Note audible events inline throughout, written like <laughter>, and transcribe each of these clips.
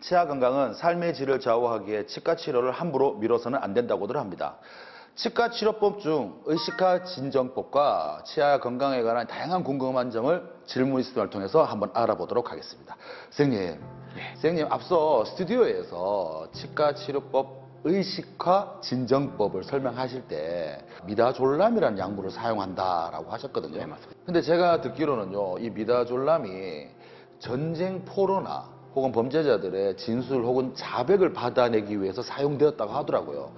치아 건강은 삶의 질을 좌우하기에 치과 치료를 함부로 미뤄서는 안 된다고들 합니다. 치과 치료법 중 의식화 진정법과 치아 건강에 관한 다양한 궁금한 점을 질문 시스템을 통해서 한번 알아보도록 하겠습니다. 선생님, 선생님 앞서 스튜디오에서 치과 치료법 의식화 진정법을 설명하실 때 미다졸람이라는 약물을 사용한다라고 하셨거든요. 네, 맞습니다. 근데 제가 듣기로는요, 이 미다졸람이 전쟁 포로나 혹은 범죄자들의 진술 혹은 자백을 받아내기 위해서 사용되었다고 하더라고요.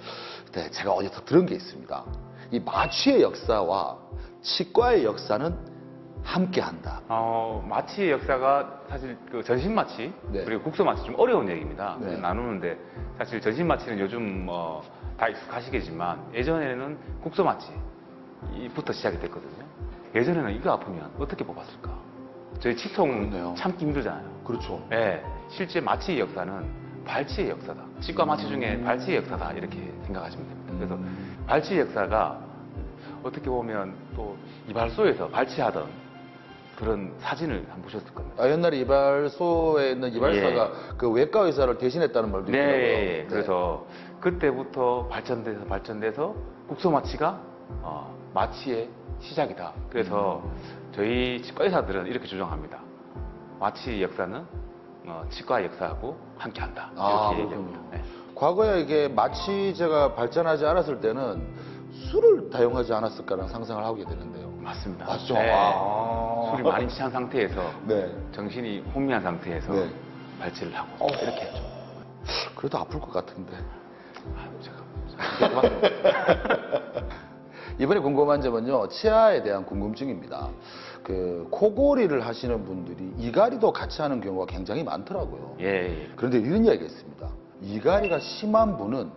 근데 제가 어디서 들은 게 있습니다. 이 마취의 역사와 치과의 역사는 함께한다. 어, 마취의 역사가 사실 그 전신 마취 네. 그리고 국소 마취 좀 어려운 얘기입니다. 네. 나누는데 사실 전신 마취는 요즘 뭐다 익숙하시겠지만 예전에는 국소 마취부터 시작이 됐거든요. 예전에는 이거 아프면 어떻게 뽑았을까? 저희 치통 그렇네요. 참기 힘들잖아요. 그렇죠. 네, 실제 마취의 역사는 발치의 역사다. 치과 마취 중에 발치의 역사다 이렇게 생각하시면 됩니다. 그래서 발치의 역사가 어떻게 보면 또 이발소에서 발치하던 그런 사진을 한번 보셨을 겁니다. 아, 옛날에 이발소에 있는 이발사가 그 외과 의사를 대신했다는 말도 네, 있더라고요. 예, 예. 그래서 그때부터 발전돼서 발전돼서 국소 마취가 어, 마취의 시작이다. 그래서 저희 치과 의사들은 이렇게 주장합니다. 마취 역사는 어, 치과 역사하고 함께한다. 이렇게 아, 얘기합니다. 그렇군요. 네. 과거에 이게 마취제가 발전하지 않았을 때는 술을 다용하지 않았을까라는 상상을 하게 되는데요. 맞습니다. 맞죠? 네. 아. 술이 많이 취한 상태에서 네. 정신이 혼미한 상태에서 네. 발치를 하고 어. 이렇게 했죠. 그래도 아플 것 같은데. 아, 제가 고맙습니다. <laughs> 이번에 궁금한 점은요, 치아에 대한 궁금증입니다. 그, 코골이를 하시는 분들이 이갈이도 같이 하는 경우가 굉장히 많더라고요. 예, 예. 그런데 이런 이야기가 있습니다. 이갈이가 심한 분은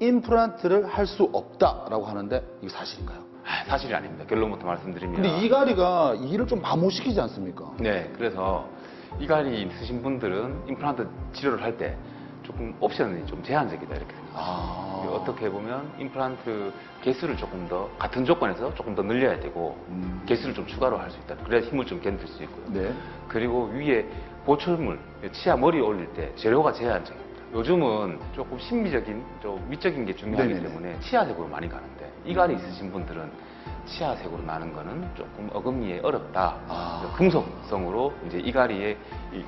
임플란트를 할 수 없다라고 하는데 이게 사실인가요? 아, 사실이 아닙니다. 결론부터 말씀드리면. 근데 이갈이가 이 일을 좀 마모시키지 않습니까? 네, 그래서 이갈이 있으신 분들은 임플란트 치료를 할 때 조금 옵션이 좀 제한적이다 이렇게 생각합니다. 아. 어떻게 보면 임플란트 개수를 조금 더 같은 조건에서 조금 더 늘려야 되고 음. 개수를 좀 추가로 할 수 있다. 그래야 힘을 좀 견딜 수 있고요. 네. 그리고 위에 보철물, 치아 머리 올릴 때 재료가 제한적입니다. 요즘은 조금 신비적인, 좀 위적인 게 중요하기 네네네. 때문에 치아색으로 많이 가는데 이갈이 있으신 분들은 치아색으로 나는 거는 조금 어금니에 어렵다. 아. 금속성으로 이제 이갈이의 이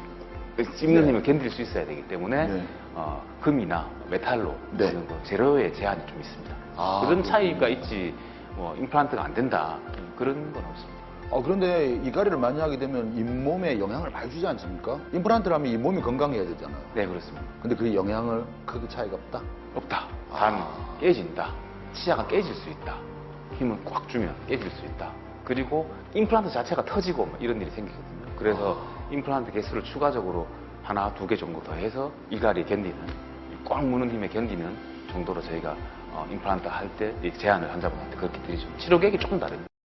씹는 네. 힘을 견딜 수 있어야 되기 때문에 네. 어, 금이나 메탈로 네. 하는 거 재료의 제한이 좀 있습니다. 아, 그런 차이가. 있지 뭐 임플란트가 안 된다 그런 건 없습니다. 아, 그런데 이갈이를 많이 하게 되면 잇몸에 영향을 많이 주지 않습니까? 임플란트를 하면 잇몸이 건강해야 되잖아요. 네 그렇습니다. 근데 그 영향을 크게 차이가 없다? 없다. 단 아. 깨진다. 치아가 깨질 수 있다. 힘을 꽉 주면 깨질 수 있다. 그리고 임플란트 자체가 터지고 뭐 이런 일이 생기거든요. 그래서 아. 임플란트 개수를 추가적으로 하나, 두 개 정도 더 해서 이갈이 견디는, 이꽉 무는 힘에 견디는 정도로 저희가 어, 임플란트 할 때 제한을 환자분한테 그렇게 드리죠. 치료 계획이 조금 다릅니다.